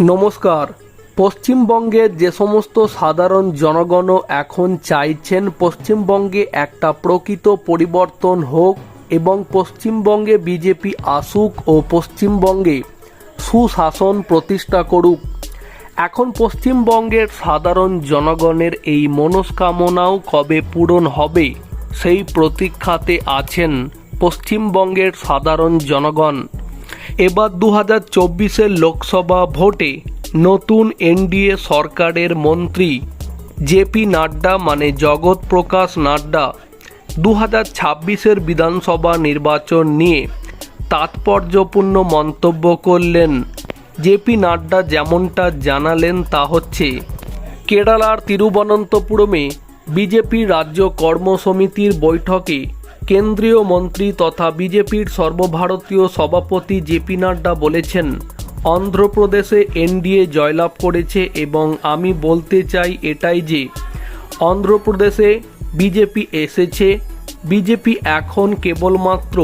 নমস্কার। পশ্চিমবঙ্গের যে সমস্ত সাধারণ জনগণও এখন চাইছেন পশ্চিমবঙ্গে একটা প্রকৃত পরিবর্তন হোক এবং পশ্চিমবঙ্গে বিজেপি আসুক ও পশ্চিমবঙ্গে সুশাসন প্রতিষ্ঠা করুক। এখন পশ্চিমবঙ্গের সাধারণ জনগণের এই মনস্কামনাও কবে পূরণ হবে সেই প্রতীক্ষাতে আছেন পশ্চিমবঙ্গের সাধারণ জনগণ। এবার দু হাজার চব্বিশের লোকসভা ভোটে নতুন এনডিএ সরকারের মন্ত্রী জেপি নাড্ডা মানে জগৎ প্রকাশ নাড্ডা দু হাজার ছাব্বিশের বিধানসভা নির্বাচন নিয়ে তাৎপর্যপূর্ণ মন্তব্য করলেন। জেপি নাড্ডা যেমনটা জানালেন তা হচ্ছে, কেরালার তিরুবনন্তপুরমে বিজেপি রাজ্য কর্মসমিতির বৈঠকে কেন্দ্রীয় মন্ত্রী তথা বিজেপির সর্বভারতীয় সভাপতি জেপি নাড্ডা বলেছেন, অন্ধ্রপ্রদেশে এনডিএ জয়লাভ করেছে এবং আমি বলতে চাই এটাই যে, অন্ধ্রপ্রদেশে বিজেপি এসেছে। বিজেপি এখন কেবলমাত্র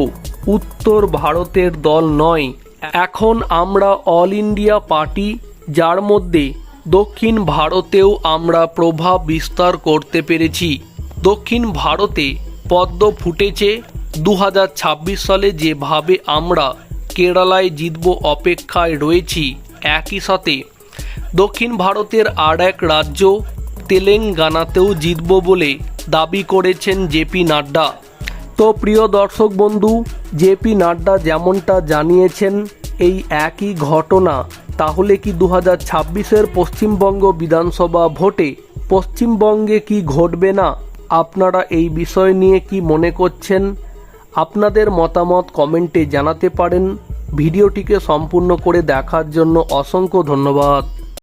উত্তর ভারতের দল নয়। এখন আমরা অল ইন্ডিয়া পার্টি, যার মধ্যে দক্ষিণ ভারতেও আমরা প্রভাব বিস্তার করতে পেরেছি। দক্ষিণ ভারতে পদ্ম ফুটেছে দু হাজার ছাব্বিশ সালে যেভাবে আমরা কেরালায় জিতব অপেক্ষায় রয়েছি, একই সাথে দক্ষিণ ভারতের আর এক রাজ্য তেলেঙ্গানাতেও জিতব বলে দাবি করেছেন জেপি নাড্ডা। তো প্রিয় দর্শক বন্ধু, জেপি নাড্ডা যেমনটা জানিয়েছেন, এই একই ঘটনা, তাহলে কি দু হাজার পশ্চিমবঙ্গ বিধানসভা ভোটে পশ্চিমবঙ্গে কি ঘটবে না? আপনারা এই বিষয় নিয়ে কি মনে করছেন? আপনাদের মতামত কমেন্টে জানাতে পারেন। ভিডিওটিকে সম্পূর্ণ করে দেখার জন্য অসংখ্য ধন্যবাদ।